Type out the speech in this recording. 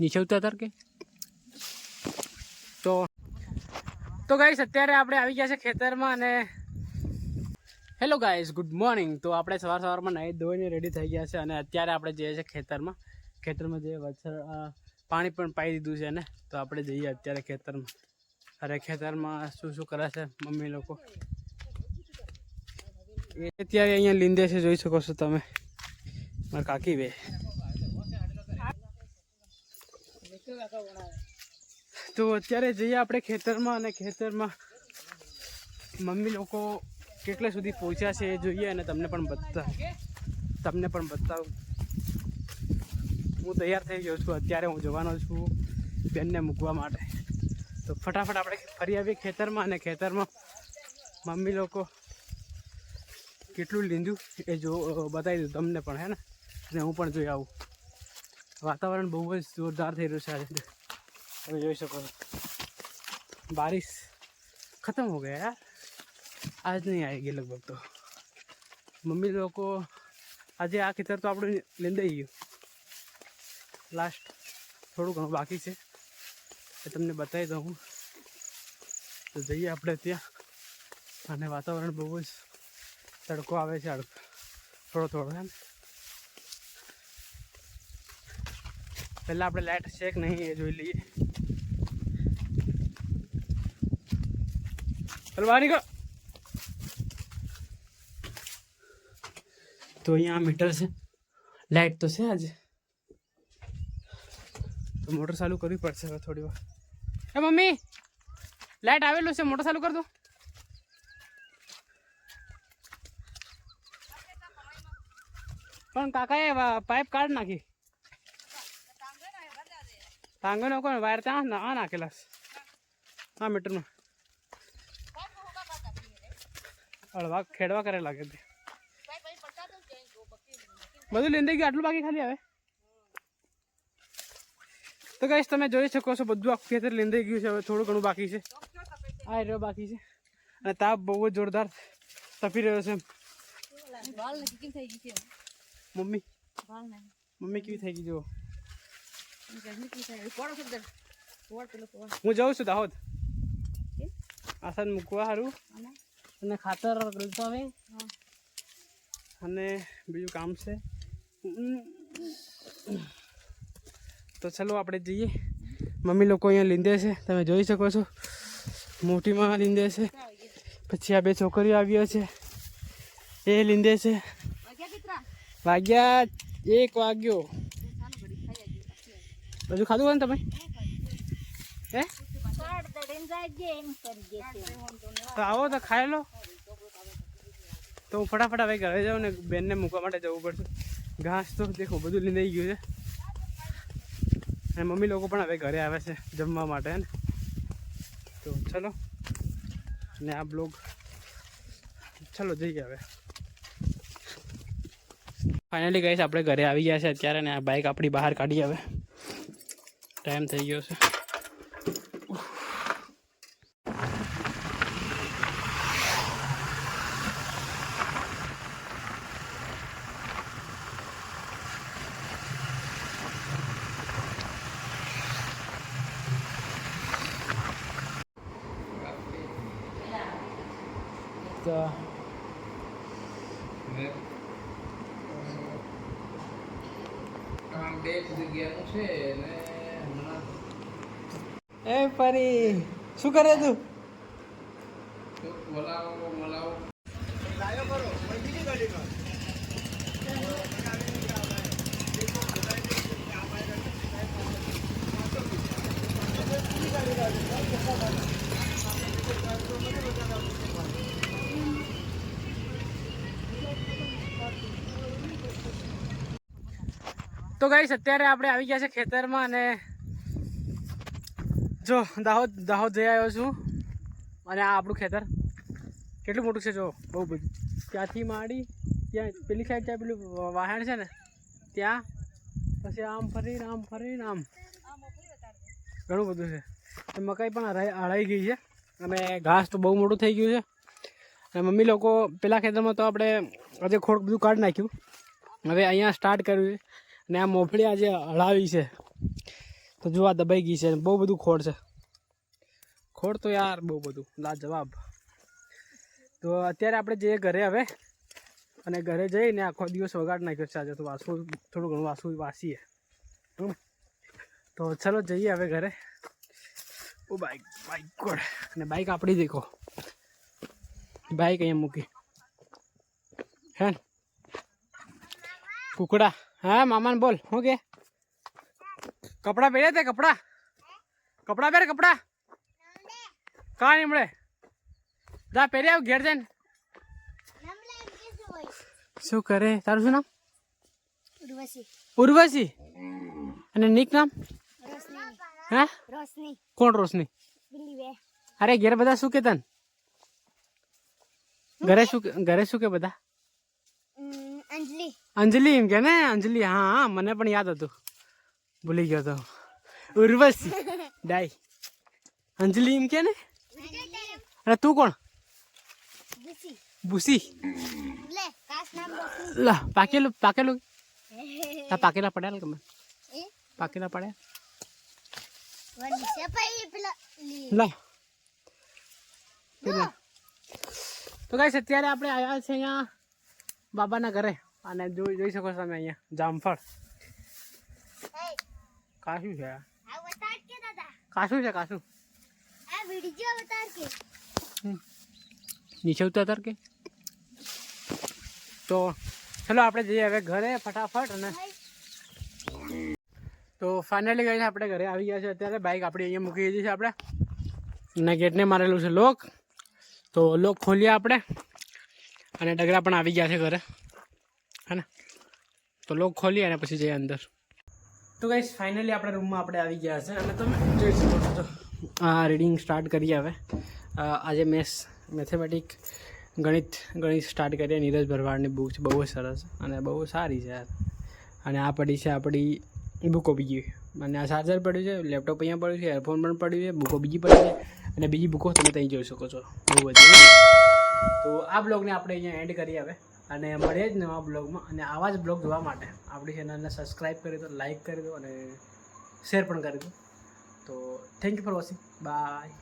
નીચે ઉતર કે? તો તો ગાઈસ અત્યારે આપણે આવી ગયા છે ખેતરમાં અને હેલો ગાઈસ ગુડ મોર્નિંગ તો આપણે સવાર સવારમાં નાહી ધોઈને રેડી થઈ ગયા છે અને અત્યારે આપણે જઈએ છીએ ખેતરમાં. ખેતરમાં જે વરસાદ પાણી પણ પાઈ દીધું છે ને તો આપણે જઈએ અત્યારે ખેતરમાં. અરે ખેતરમાં શું શું કરે છે મમ્મી લોકો? એ અત્યારે અહીંયા લીંદે છે, જોઈ શકો છો તમે. મારા કાકી બે. તો અત્યારે જઈએ આપણે ખેતરમાં અને ખેતરમાં મમ્મી લોકો કેટલે સુધી પહોંચ્યા છે એ જોઈએ અને તમને પણ બતા તમને પણ બતાવું. હું તૈયાર થઈ ગયો છું. અત્યારે હું જવાનો છું બેનને મૂકવા માટે. તો ફટાફટ આપણે ફરી આવીએ ખેતરમાં અને ખેતરમાં મમ્મી લોકો કેટલું લીંધું એ જો બતાવી દઉં તમને પણ, હે ને? અને હું પણ જોઈ આવું. વાતાવરણ બહુ જ જોરદાર થઈ રહ્યું છે આજે. તમે જોઈ શકો બારિશ ખતમ હો ગયા યાર. આજ નહીં આવેગી લગભગ તો. મમ્મી લોકો આજે આ ખેતર તો આપણે લીંદાઈ ગયું. લાસ્ટ થોડું ઘણું બાકી છે. એ તમને બતાવી દઉં તો જઈએ આપણે ત્યાં. અને વાતાવરણ બહુ જ તડકો આવે છે થોડો થોડો, હે ને પહેલાં આપણે લાઇટ છે કે નહીં એ જોઈ લઈએ ચાલ બહાર નીકળ તો અહીંયા મીટર છે લાઇટ તો છે આજે તો મોટર ચાલુ કરવી પડશે હવે થોડી વાર એ મમ્મી લાઇટ આવેલું છે મોટર ચાલુ કર દો પણ કાકાએ વા- પાઇપ કાઢ નાખી નો કોણ? વાયર ત્યાં ના આ નાખેલા. હા મીટરમાં હળવા ખેડવા કરે લાગે તે બધું લીંદે ગયું આટલું બાકી ખાલી આવે? તો કહીશ તમે જોઈ શકો છો બધું આખું ખેતર લીંદાઈ ગયું છે હવે થોડું ઘણું બાકી છે. આ રહ્યો બાકી છે. અને તાપ બહુ જ જોરદાર તપી રહ્યો છે મમ્મી. મમ્મી કેવી થઈ ગઈ જુઓ ગરમી કેવી થઈ પોડો શબ્દ પોડ પેલો પોડ હું જઉં છું દાહોદ. આસન મૂકવા સારું અને ખાતર આવે. અને બીજું કામ છે. તો ચલો આપણે જઈએ. મમ્મી લોકો અહીંયા લીંદે છે. તમે જોઈ શકો છો. મોટીમાં લીંદે છે. પછી આ બે છોકરીઓ આવ્યો છે. એ લીંદે છે. વાગ્યા એક વાગ્યો. બધું ખાધું હોય ને તમે? હે? તો આવો તો ખાઈ લો. તો હું ફટાફટ હવે ઘરે જાઉં ને બેનને મૂકવા માટે જવું પડશે. ઘાસ તો દેખો બધું લીંદાઈ ગયું છે. અને મમ્મી લોકો પણ હવે ઘરે આવે છે જમવા માટે ને? તો ચલો. ને આ બ્લોગ ચલો જઈએ હવે. ફાઇનલી ગઈશ આપણે ઘરે આવી ગયા છે અત્યારે ને આ બાઇક આપણી બહાર કાઢી હવે. ટાઈમ થઈ ગયો છે તો કામ બે જગ્યાનું છે ને એ પરી શું કરે તું? તો ગાઈસ અત્યારે આપણે આવી ગયા છે ખેતરમાં અને જો, દાહોદ દાહોદ જઈ આવ્યો છું. અને આ આપણું ખેતર. કેટલું મોટું છે, જો. બહુ બધું. ત્યાંથી માંડી, ત્યાં પેલી સાઈડ ત્યાં પેલું વાહણ છે ને, ત્યાં. પછી આમ ફરીને આમ ફરીને, આમ. ઘણું બધું છે. મકાઈ પણ હળાઈ ગઈ છે. અને ઘાસ તો બહુ મોટું થઈ ગયું છે. અને મમ્મી લોકો, પેલા ખેતરમાં તો આપણે આજે ખોડ બધું કાઢી નાખ્યું. હવે અહીંયા સ્ટાર્ટ કર્યું છે. અને આ મોફળી આજે હળાવી છે. તો જો દબાઈ ગઈ છે બહુ બધું ખોડ છે. ખોડ તો યાર બહુ બધું. લાજવાબ તો અત્યારે આપણે જઈએ ઘરે હવે. અને ઘરે જઈને આખો દિવસ વગાડ નાખ્યો છે આજે. તો વાસું થોડું ઘણું વાસું વાસીએ. તો ચલો જઈએ હવે ઘરે. ઓ બાઈક બાઈક કોડ અને બાઈક આપણી દેખો. બાઈક અહીંયા મૂકી. હે કુકડા. હા, મામાને બોલ. શું કે? કપડાં પહેર્યા તે કપડાં? કપડાં પહેર કપડાં? કા નીમડે જા પહેરી આવ ઘેર જઈને. શું કરે? તારું શું નામ? ઉર્વશી. ઉર્વશી. અને નિક નામ? હે? રોશની. કોણ રોશની? અરે ઘેર બધા શું કે તન? ઘરે શું ઘરે શું કે બધા? અંજલિ. અંજલિ એમ કે ને અંજલિ. હા મને પણ યાદ હતું. ભૂલી ગયો તો. ઉર્વશી. ડાય. અંજલિ એમ કે ને? અરે તું કોણ? ભૂસી. લે પાકેલું પાકેલું. આ પાકેલા પડ્યા ને પાકેલા પડ્યા? લી. પેલા. તો ગાઈસ અત્યારે આપણે આવ્યા છે અહીંયા બાબાના ઘરે. અને જોઈ જોઈ શકો છો તમે અહીંયા જામફળ. કાશું છે. કાશું છે કાશું નીચે ઉતર કે? તો ચલો આપણે જઈએ હવે ઘરે ફટાફટ અને તો ફાઇનલી ગઈ આપણે ઘરે આવી ગયા છે અત્યારે. બાઇક આપણી અહીંયા મૂકી દીધી છે આપણે. અને ગેટને મારેલું છે લોક. તો લોક ખોલીએ આપણે. અને ડગરા પણ આવી ગયા છે ઘરે. હે ને? તો લોક ખોલીએ અને પછી જઈએ અંદર. તો ગાઈસ ફાઇનલી આપણા રૂમમાં આપણે આવી ગયા છે અને તમે જોઈ શકો છો. આ રીડિંગ સ્ટાર્ટ કરીએ હવે આજે મેથ્સ મેથેમેટિક ગણિત ગણિત સ્ટાર્ટ કરીએ નીરજ ભરવાડની બુક છે બહુ સરસ અને બહુ સારી છે યાર. અને આ પડી છે આપણી બુકો બીજી અને આ ચાર્જર પડ્યું છે લેપટોપ અહીંયા પડ્યું છે એરફોન પણ પડ્યું છે બુકો બીજી પડી છે અને બીજી બુકો તમે ત્યાં જોઈ શકો છો. બહુ બધી તો આ બ્લોગને આપણે અહીંયા એન્ડ કરીએ હવે. અને મળીએ જ નવા બ્લોગમાં. અને આવા જ બ્લોગ જોવા માટે આપણી ચેનલને સબસ્ક્રાઈબ કરી દો લાઈક કરી દો અને શેર પણ કરી દો. તો thank you for watching bye